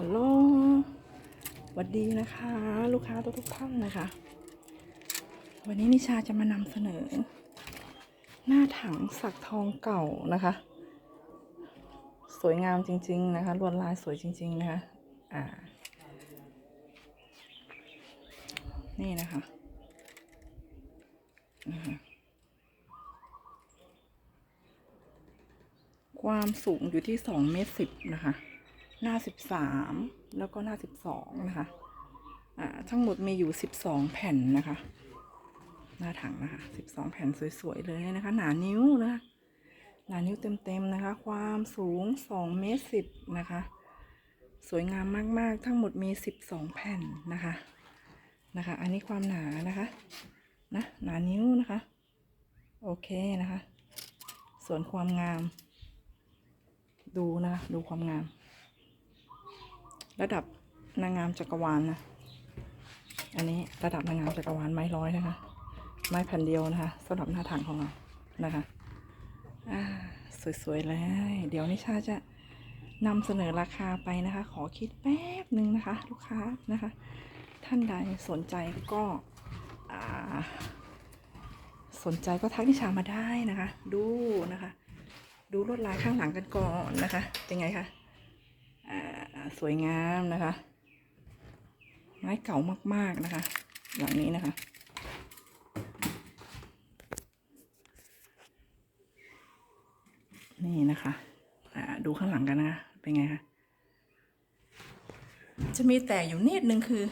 ฮัลโหลสวัสดีนะคะ ลูกค้าทุกทุกท่านนะคะ วันนี้นิชาจะมานำเสนอ หน้าถังสักทองเก่านะคะ สวยงามจริง ๆ นะคะลวดลายสวยจริง ๆ นะคะ อ่า นี่นะคะความสูงอยู่ที่สองเมตรสิบนะคะ หน้าสิบสามแล้วก็หน้าสิบสองนะคะอ่าทั้งหมดมีอยู่สิบสองแผ่นนะคะ หน้าถังนะคะสิบสองแผ่นสวยๆเลยนะคะ หนานิ้วนะคะหนานิ้วเต็มๆนะคะ ความสูงสองเมตรสิบนะคะ สวยงามมากๆ ทั้งหมดมีสิบสองแผ่นนะคะนะคะ อันนี้ความหนานะคะนะหนานิ้วนะคะ โอเคนะคะ ส่วนความงาม ดูนะดูความงาม ระดับนางงามจักรวาลนะ อันนี้ระดับนางงามจักรวาลไม้ร้อยนะคะ ไม้แผ่นเดียวนะคะสำหรับหน้าถังของเรานะคะสวยๆเลย เดี๋ยวนิชาจะนำเสนอราคาไปนะคะ ขอคิดแป๊บหนึ่งนะคะ ลูกค้านะคะ ท่านใดสนใจก็สนใจก็ทักนิชามาได้นะคะ ดูนะคะ ดูลวดลายข้างหลังกันก่อนนะคะเป็นไงคะอ่า สวยงามนะคะ ไม้เก่ามากๆนะคะหลังนี้นะคะนี่นะคะดูข้างหลังกันนะคะเป็นไงคะจะมีแต่อยู่นิดนึงคือ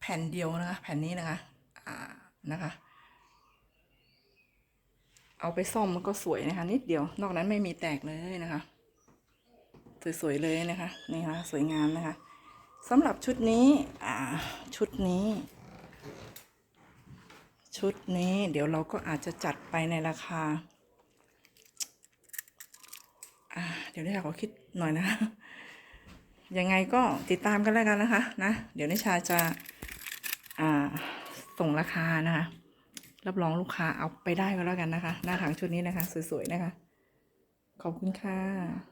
แผ่นเดียวนะคะ แผ่นนี้นะคะ อ่านะคะ เอาไปซ่อมมันก็สวยนะคะ นิดเดียวนอกนั้นไม่มีแตกเลยนะคะ สวยๆเลยนะคะนี่ค่ะสวยงามนะคะสำหรับชุดนี้อ่าชุดนี้ ชุดนี้เดี๋ยวเราก็อาจจะจัดไปในราคาเดี๋ยวนิชาขอคิดหน่อยนะ ยังไงก็ติดตามกันแล้วกันนะคะนะ เดี๋ยวนิชาจะาส่งราคานะคะ รับรองลูกค้าเอาไปได้ก็แล้วกันนะคะ หน้าถังชุดนี้นะคะ สวยๆนะคะ ขอบคุณค่ะ